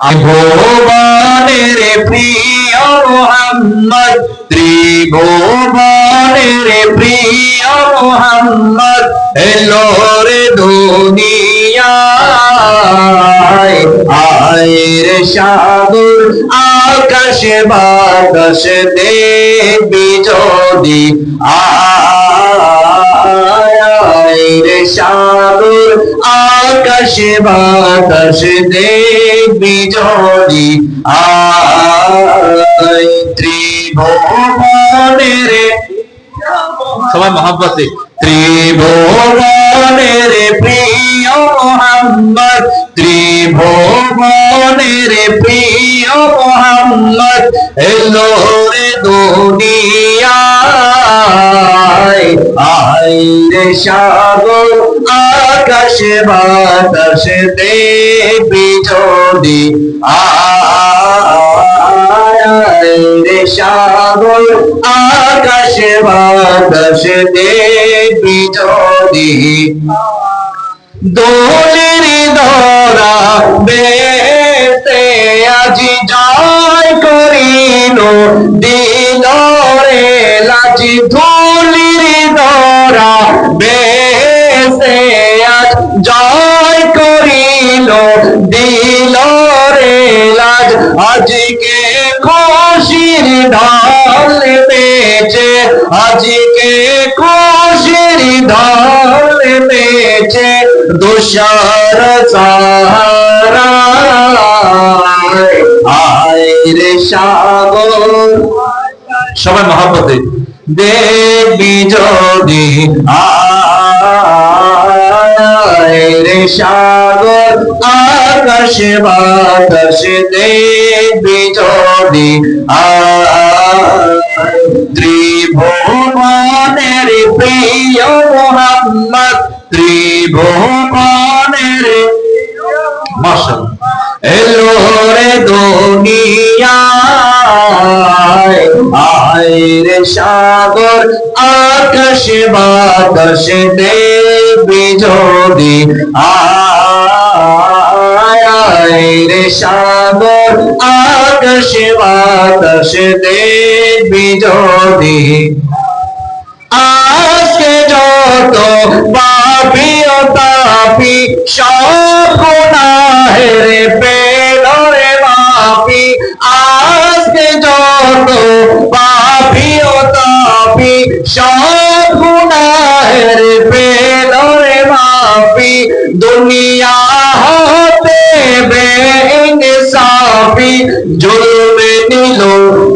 ভুবনের প্রিয় মোহাম্মদ, ত্রিভুবনের প্রিয় মোহাম্মদ, এলো রে দুনিয়ায়। আয়ের সাগর আকাশ বাতাস দেবী যদি আয়ের সাগর আকাশ বাতাস দেবী যদি আয় ত্রিভুবনের। সবাই মহাব্বতে। ত্রিভুবনের প্রিয় মোহাম্মদ ত্রিভুবনের প্রিয় মোহাম্মদ এলো রে দুনিয়ায় আয় সাগর, আকাশ বাতাস দেবী যদি আয় সাগর, আকাশ বাতাস দেবী যদি দোলের ধরা বেতে আজি জয় করিল দিল রে লাজি ধুলির দিল রে লাজ। আজকে খুশির ঢাল বেচে আজকে খুশির ঢাল বেচে দুষার সাহারা আয় রে সাগর। সবাই মহাপতে দেবী যদি আয় রে সাগর আকাশ বাতাস দেবী আয় ত্রিভুবনের প্রিয় মোহাম্মদ ত্রিভুবনের মাসাল এলো রে দুনিয়ায় আয় রে সাগর, আকাশ বাতাস দেবী যদি আয় রে সাগর, আকাশ বাতাস দেবী যদি আজকে যত পাপি ও তাপি, সব গুনাহের পেল রে মাপি আজকে যত তাপি সব গুনাহের পেল রে মাপি দুনিয়া হতে বেইনসাফি জুলমে নিল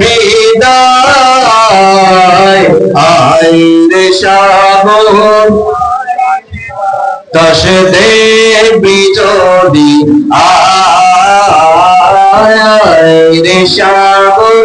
বিদায়। আয় রে সাগর। দশ দেবী যদি আয় রে সাগর।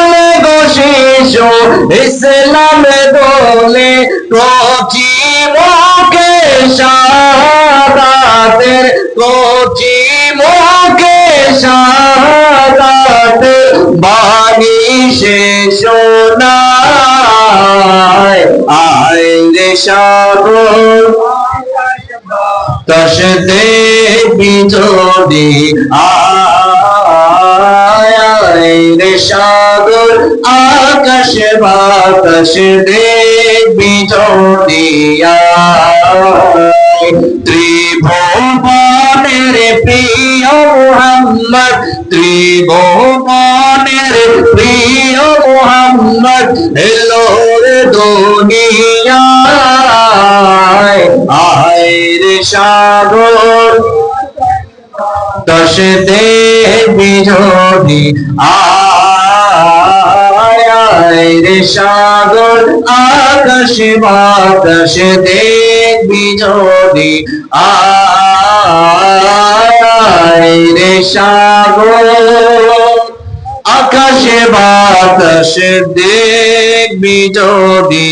দোলে গো শিশু ইসলাম দোলে কচি মুখে শাহাদাতের কচি মুখে শাহাদাতের বাণী শেষ আয় রে সাগর। দশ দেবী যদি আয় রে সাগর, আকাশ বাতাস যদি আয় ত্রিভুবনের প্রিয় মোহাম্মদ, ত্রিভুবনের প্রিয় মোহাম্মদ, এলো রে দুনিয়ায়। রে সাগর দশ দেবী যদি আয় রে সাগর, আকাশে বাতাসে দেখবি যদি আয় রে সাগর, আকাশে বাতাসে দেখবি যদি